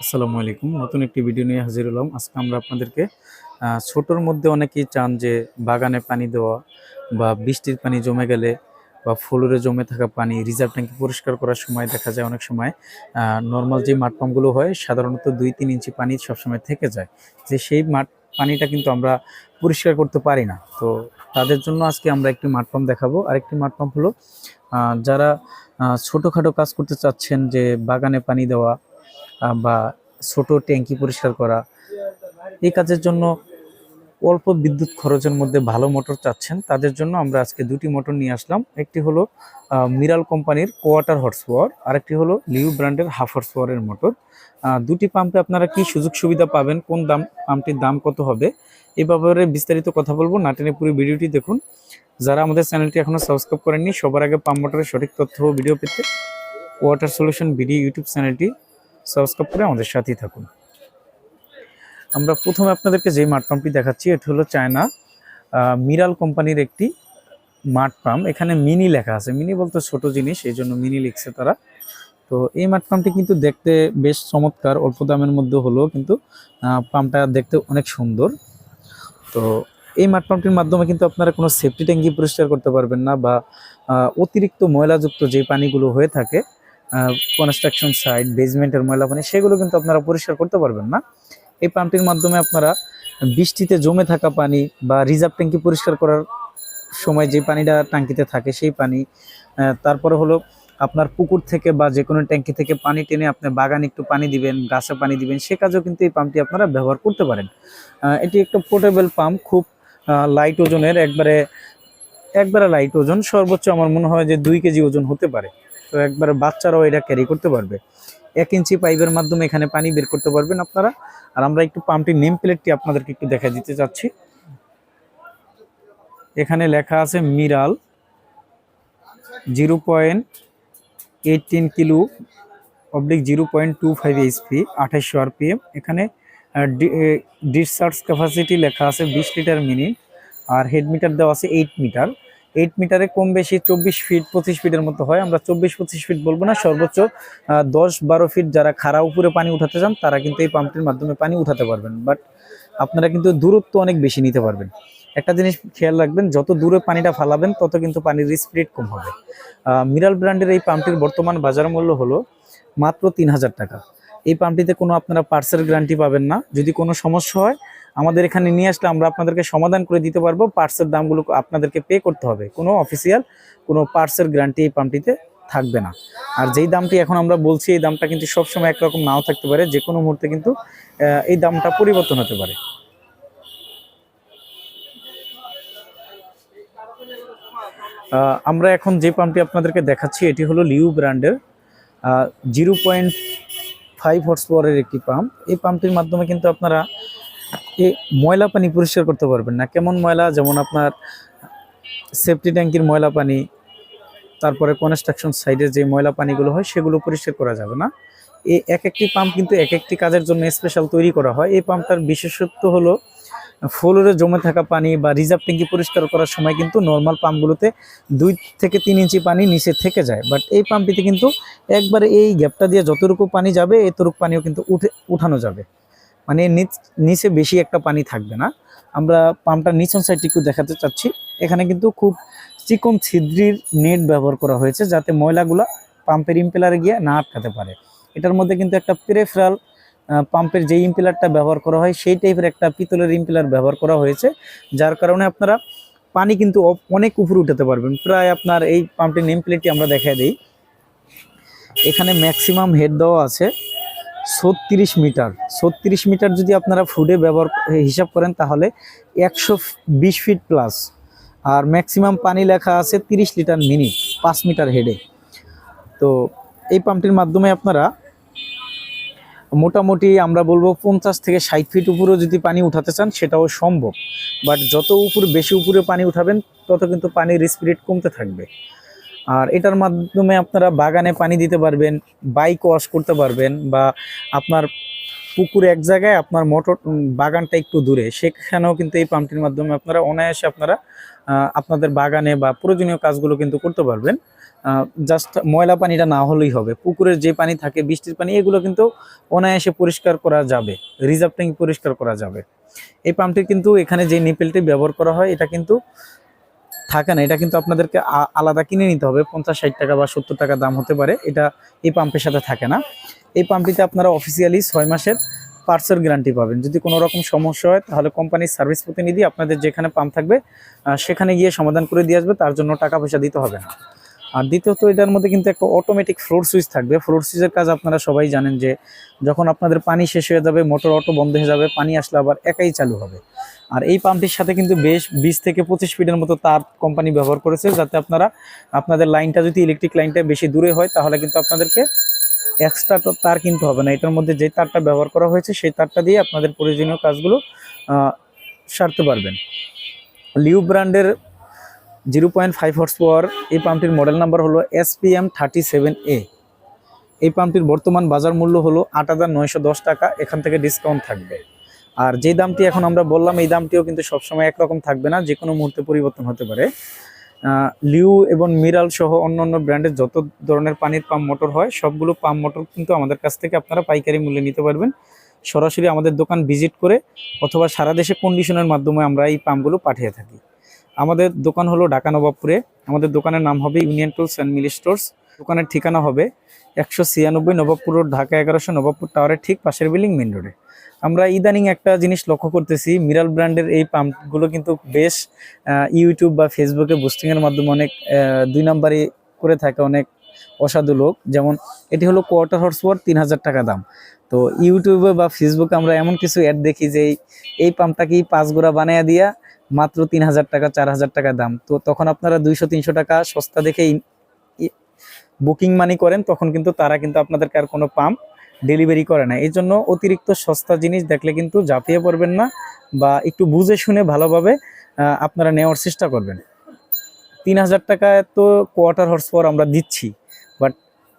আসসালামু আলাইকুম। নতুন একটি ভিডিও নিয়ে হাজির হলাম। আজকে আমরা আপনাদেরকে ছোটোর মধ্যে অনেকেই চান যে বাগানে পানি দেওয়া বা বৃষ্টির পানি জমে গেলে বা ফ্লোরে জমে থাকা পানি, রিজার্ভ ট্যাঙ্কি পরিষ্কার করার সময় দেখা যায় অনেক সময় নর্মাল যে মাঠ পাম্পগুলো হয়, সাধারণত দুই তিন ইঞ্চি পানি সবসময় থেকে যায়। যে সেই মাঠ পানিটা কিন্তু আমরা পরিষ্কার করতে পারি না। তো তাদের জন্য আজকে আমরা একটি মাঠ পাম্প দেখাবো। আরেকটি মাঠ পাম্প হলো যারা ছোটোখাটো কাজ করতে চাচ্ছেন যে বাগানে পানি দেওয়া বা ছোট ট্যাঙ্কি পরিষ্কার করা, এই কাজের জন্য অল্প বিদ্যুৎ খরচের মধ্যে ভালো মোটর চাচ্ছেন। তাদের জন্য আমরা আজকে দুটি মোটর নিয়ে আসলাম। একটি হলো মিরাল কোম্পানির কোয়াটার হর্স পাওয়ার আরেকটি হলো লিউ ব্র্যান্ডের হাফ হর্স পাওয়ারের মোটর দুটি পাম্পে আপনারা কি সুযোগ সুবিধা পাবেন, কোন দাম, পাম্পটির দাম কত হবে এই ব্যাপারে বিস্তারিত কথা বলব। নাটেনে পুরো ভিডিওটি দেখুন। যারা আমাদের চ্যানেলটি এখনও সাবস্ক্রাইব করেননি, সবার আগে পাম্প মোটরের সঠিক তথ্য ও ভিডিও পেতে ওয়াটার সলিউশন ভিডিও ইউটিউব চ্যানেলটি সাবস্ক্রাইব করে আমাদের সাথেই থাকুন। আমরা প্রথমে আপনাদেরকে যে মাঠ পাম্পটি দেখাচ্ছি, এটি হলো চায়না মিরাল কোম্পানির একটি মাঠ পাম্প। এখানে মিনি লেখা আছে। মিনি বলতে ছোট জিনিস, এই জন্য মিনি লিখছে তারা। তো এই মাঠ পাম্পটি কিন্তু দেখতে বেশ চমৎকার, অল্প দামের মধ্যে হলেও কিন্তু পাম্পটা দেখতে অনেক সুন্দর। তো এই মাঠ পাম্পটির মাধ্যমে কিন্তু আপনারা কোনো সেফটি ট্যাঙ্কি পরিষ্কার করতে পারবেন না বা অতিরিক্ত ময়লাযুক্ত যে পানিগুলো হয়ে থাকে কনস্ট্রাকশন সাইট বেসমেন্টের ময়লা পানি, সেগুলো কিন্তু আপনারা পরিষ্কার করতে পারবেন না। এই পাম্পটির মাধ্যমে আপনারা বৃষ্টিতে জমে থাকা পানি বা রিজার্ভ ট্যাঙ্কি পরিষ্কার করার সময় যে পানিটা ট্যাঙ্কিতে থাকে, সেই পানি তারপরে হলো আপনার পুকুর থেকে বা যে কোনো ট্যাঙ্কি থেকে পানি টেনে আপনি বাগানে একটু পানি দিবেন, গাছে পানি দিবেন, সে কাজেও কিন্তু এই পাম্পটি আপনারা ব্যবহার করতে পারেন। এটি একটা পোর্টেবল পাম্প খুব লাইট ওজনের, একবারে একবারে লাইট ওজন, সর্বোচ্চ আমার মনে হয় যে দুই কেজি ওজন হতে পারে। তো একবারে বাচ্চারাও এটা ক্যারি করতে পারবে। এক ইঞ্চি পাইপের মাধ্যমে এখানে পানি বের করতে পারবেন আপনারা। আর আমরা একটু পাম্পটির নেম প্লেটটি আপনাদেরকে একটু দেখা দিতে চাচ্ছি। এখানে লেখা আছে Miral zero point eighteen kilo oblique zero point two five HP আঠাশশো আরপিএম। এখানে ডিসচার্জ ক্যাপাসিটি লেখা আছে বিশ লিটার মিনিট। আর হেড মিটার দেওয়া আছে এইট মিটার এইট মিটারে কম বেশি চব্বিশ ফিট পঁচিশ ফিটের মতো হয়। আমরা চব্বিশ, পঁচিশ ফিট বলব না, সর্বোচ্চ দশ, বারো ফিট যারা খাড়া উপরে পানি উঠাতে চান, তারা কিন্তু এই পাম্পটির মাধ্যমে পানি উঠাতে পারবেন। বাট আপনারা কিন্তু দূরত্ব অনেক বেশি নিতে পারবেন। একটা জিনিস খেয়াল রাখবেন, যত দূরে পানিটা ফালাবেন, তত কিন্তু পানির স্পিড কম হবে। মিরাল ব্র্যান্ডের এই পাম্পটির বর্তমান বাজার মূল্য হলো মাত্র তিন হাজার টাকা। এই পাম্পটিতে কোনো আপনারা পার্সের গ্যারান্টি পাবেন না। যদি কোনো সমস্যা হয়, আমাদের এখানে নিয়ে আসলে আমরা আপনাদেরকে সমাধান করে দিতে পারব। পার্টসের দামগুলো আপনাদেরকে পে করতে হবে। কোনো অফিসিয়াল কোনো পার্টসের গ্যারান্টি এই পাম্পটিতে থাকবে না। আর যেই দামটি এখন আমরা বলছি, এই দামটা কিন্তু সবসময় একরকম নাও থাকতে পারে। যে কোনো মুহূর্তে কিন্তু এই দামটা পরিবর্তন হতে পারে। আমরা এখন যে পাম্পটি আপনাদেরকে দেখাচ্ছি, এটি হলো লিউ ব্র্যান্ডের জিরো পয়েন্ট ফাইভ হর্স পাওয়ারের একটি পাম্প এই পাম্পটির মাধ্যমে কিন্তু আপনারা এই ময়লা পানি পরিষ্কার করতে পারবেন না। কেমন ময়লা? যেমন আপনার সেফটি ট্যাঙ্কির ময়লা পানি, তারপরে কনস্ট্রাকশন সাইডের যে ময়লা পানিগুলো হয়, সেগুলো পরিষ্কার করা যাবে না। এই এক একটি পাম্প কিন্তু এক একটি কাজের জন্য স্পেশাল তৈরি করা হয়। এই পাম্পটার বিশেষত্ব হলো ফ্লোরে জমে থাকা পানি বা রিজার্ভ ট্যাঙ্কি পরিষ্কার করার সময় কিন্তু নর্মাল পাম্পগুলোতে দুই থেকে তিন ইঞ্চি পানি নিচে থেকে যায়। বাট এই পাম্পটিতে কিন্তু একবারে এই গ্যাপটা দিয়ে যতটুকু পানি যাবে, এতটুকু পানিও কিন্তু উঠে, উঠানো যাবে। মানে নিচ- বেশি একটা পানি থাকবে না। আমরা পাম্পটার নিচন সাইডটি একটু দেখাতে চাচ্ছি। এখানে কিন্তু খুব চিকন ছিদ্রির নেট ব্যবহার করা হয়েছে যাতে ময়লাগুলা পাম্পের ইম্পেলারে গিয়ে না আটকাতে পারে। এটার মধ্যে কিন্তু একটা পেরেফেরাল পাম্পের যে ইম্পেলারটা ব্যবহার করা হয়, সেই টাইপের একটা পিতলের ইম্পেলার ব্যবহার করা হয়েছে, যার কারণে আপনারা পানি কিন্তু অনেক উপরে উঠাতে পারবেন। প্রায় আপনার এই পাম্পটির নেম প্লেটটি আমরা দেখাই দিই। এখানে ম্যাক্সিমাম হেড দেওয়া আছে ছত্রিশ মিটার। ছত্রিশ মিটার যদি আপনারা ফুডে ব্যবহার হিসাব করেন, তাহলে একশো বিশ ফিট প্লাস আর ম্যাক্সিমাম পানি লেখা আছে তিরিশ লিটার মিনিট পাঁচ মিটার হেডে তো এই পাম্পটির মাধ্যমে আপনারা মোটামুটি আমরা বলব পঞ্চাশ থেকে ষাট ফিট উপরেও যদি পানি উঠাতে চান, সেটাও সম্ভব। বাট যত উপরে, বেশি উপরে পানি উঠাবেন, তত কিন্তু পানির স্পিরিট কমতে থাকবে। আর এটার মাধ্যমে আপনারা বাগানে পানি দিতে পারবেন বাইক ওয়াশ করতে পারবেন, বা আপনার পুকুর এক জায়গায় আপনার মোটর বাগানটা একটু দূরে, সেখানেও কিন্তু এই পাম্পটির মাধ্যমে আপনারা অনায়াসে আপনারা আপনাদের বাগানে বা প্রয়োজনীয় কাজগুলো কিন্তু করতে পারবেন। জাস্ট ময়লা পানিটা না হলেই হবে। পুকুরের যে পানি থাকে, বৃষ্টির পানি, এগুলো কিন্তু অনায়াসে পরিষ্কার করা যাবে। রিজার্ভ ট্যাঙ্ক পরিষ্কার করা যাবে। এই পাম্পটি কিন্তু এখানে যে নিপেলটি ব্যবহার করা হয়, এটা কিন্তু থাকে না। এটা কিন্তু আপনাদেরকে আলাদা কিনে নিতে হবে। পঞ্চাশ, ষাট টাকা বা সত্তর টাকা দাম হতে পারে। এটা এই পাম্পের সাথে থাকে না। এই পাম্পটিতে আপনারা অফিসিয়ালি ছয় মাসের পার্সের গ্যারান্টি পাবেন। যদি কোনো রকম সমস্যা হয়, তাহলে কোম্পানির সার্ভিস প্রতিনিধি আপনাদের যেখানে পাম্প থাকবে সেখানে গিয়ে সমাধান করে দিয়ে আসবে। তার জন্য টাকা পয়সা দিতে হবে না। আর দ্বিতীয়ত এটার মধ্যে কিন্তু একটা অটোমেটিক ফ্লোর সুইচ থাকবে। ফ্লোর সুইচের কাজ আপনারা সবাই জানেন যে, যখন আপনাদের পানি শেষ হয়ে যাবে মোটর অটো বন্ধ হয়ে যাবে, পানি আসলে আবার একাই চালু হবে। আর এই পাম্পটির সাথে কিন্তু বেশ বিশ থেকে পঁচিশ ফিটের মতো তার কোম্পানি ব্যবহার করেছে, যাতে আপনারা, আপনাদের লাইনটা যদি ইলেকট্রিক লাইনটা বেশি দূরে হয়, তাহলে কিন্তু আপনাদেরকে এক্সট্রা তো তার কিনতে হবে না। এটার মধ্যে যে তারটা ব্যবহার করা হয়েছে, সেই তারটা দিয়ে আপনাদের প্রয়োজনীয় কাজগুলো সারতে পারবেন। লিউ ব্র্যান্ডের zero point five horse power এই পাম্পটির মডেল নাম্বার হলো S P M thirty seven A এই পাম্পটির বর্তমান বাজার মূল্য হলো আট হাজার নয়শো দশ টাকা, এখান থেকে ডিসকাউন্ট থাকবে। আর যে দামটি এখন আমরা বললাম, এই দামটিও কিন্তু সবসময় একরকম থাকবে না যে কোনো মুহূর্তে পরিবর্তন হতে পারে। লিউ এবং মিরাল সহ অন্য অন্য ব্র্যান্ডের যত ধরনের পানির পাম্প মোটর হয়, সবগুলো পাম্প মোটর কিন্তু আমাদের কাছ থেকে আপনারা পাইকারি মূল্যে নিতে পারবেন। সরাসরি আমাদের দোকান ভিজিট করে অথবা সারা দেশে কন্ডিশনের মাধ্যমে আমরা এই পাম্পগুলো পাঠিয়ে থাকি। আমাদের দোকান হলো ঢাকা নবাবপুরে। আমাদের দোকানের নাম হবে ইউনিয়ন টুলস অ্যান্ড মিলি স্টোর্স। দোকানের ঠিকানা হবে একশো ছিয়ানব্বই নবাবপুর রোড, ঢাকা এগারোশো নবাবপুর টাওয়ারের ঠিক পাশের বিল্ডিং মেন রোডে। আমরা ইদানিং একটা জিনিস লক্ষ্য করতেছি, মিরাল ব্র্যান্ডের এই পাম্পগুলো কিন্তু বেশ ইউটিউব বা ফেসবুকে বুস্টিংয়ের মাধ্যমে অনেক দুই নাম্বারই করে থাকে অনেক অসাধু লোক। যেমন এটি হলো কোয়ার্টার হর্স পাওয়ার তিন হাজার টাকা দাম। তো ইউটিউবে বা ফেসবুকে আমরা এমন কিছু অ্যাড দেখি যে এই- পাম্পটাকেই পাঁচ গোড়া বানায় দিয়া মাত্র তিন হাজার টাকা, চার হাজার টাকা দাম। তো তখন আপনারা দুইশো, তিনশো টাকা সস্তা দেখে বুকিং মানি করেন, তখন কিন্তু তারা কিন্তু আপনাদেরকে আর কোনো পাম্প ডেলিভারি করে না। এই জন্য অতিরিক্ত সস্তা জিনিস দেখলে কিন্তু ঝাঁপিয়ে পড়বেন না বা একটু বুঝে শুনে ভালোভাবে আপনারা নেওয়ার চেষ্টা করবেন। তিন হাজার টাকায় তো কোয়ার্টার হর্স পাওয়ার আমরা দিচ্ছি বাট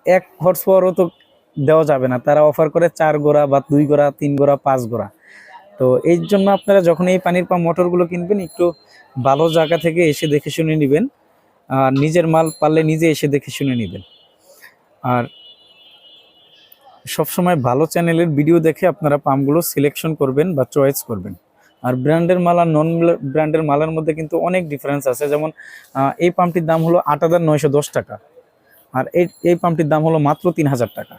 এক হর্স পাওয়ারও তো দেওয়া যাবে না। তারা অফার করে চার গোড়া বা দুই গোড়া, তিন গোড়া, পাঁচ গোড়া। তো এই জন্য আপনারা যখন এই পানির পাম্প মোটরগুলো কিনবেন, একটু ভালো জায়গা থেকে এসে দেখে শুনে নেবেন। আর নিজের মাল পারলে নিজে এসে দেখে শুনে নেবেন। আর সবসময় ভালো চ্যানেলের ভিডিও দেখে আপনারা পাম্পগুলো সিলেকশন করবেন বা চয়েস করবেন। আর ব্র্যান্ডের মাল আর নন ব্র্যান্ডের মালের মধ্যে কিন্তু অনেক ডিফারেন্স আছে। যেমন এই পাম্পটির দাম হলো আট হাজার নয়শো দশ টাকা। আর এই এই পাম্পটির দাম হলো মাত্র তিন হাজার টাকা।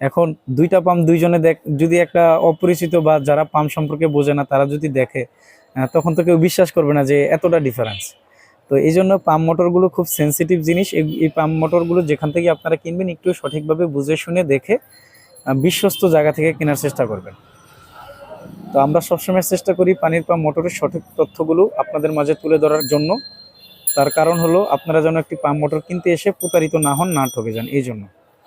এখন দুইটা পাম্প দুইজনে দেখ, যদি একটা অপরিচিত বা যারা পাম্প সম্পর্কে বোঝে না, তারা যদি দেখে তখন তো কেউ বিশ্বাস করবে না যে এতটা ডিফারেন্স তো এই জন্য পাম্প মোটরগুলো খুব সেনসিটিভ জিনিস। এই- পাম্প মোটরগুলো যেখান থেকে আপনারা কিনবেন, একটু সঠিকভাবে বুঝে শুনে দেখে বিশ্বস্ত জায়গা থেকে কেনার চেষ্টা করবেন। তো আমরা সবসময় চেষ্টা করি পানির পাম্প মোটরের সঠিক তথ্যগুলো আপনাদের মাঝে তুলে ধরার জন্য। তার কারণ হলো, আপনারা যেন একটি পাম্প মোটর কিনতে এসে প্রতারিত না হন, না ঠকে যান, এই জন্য।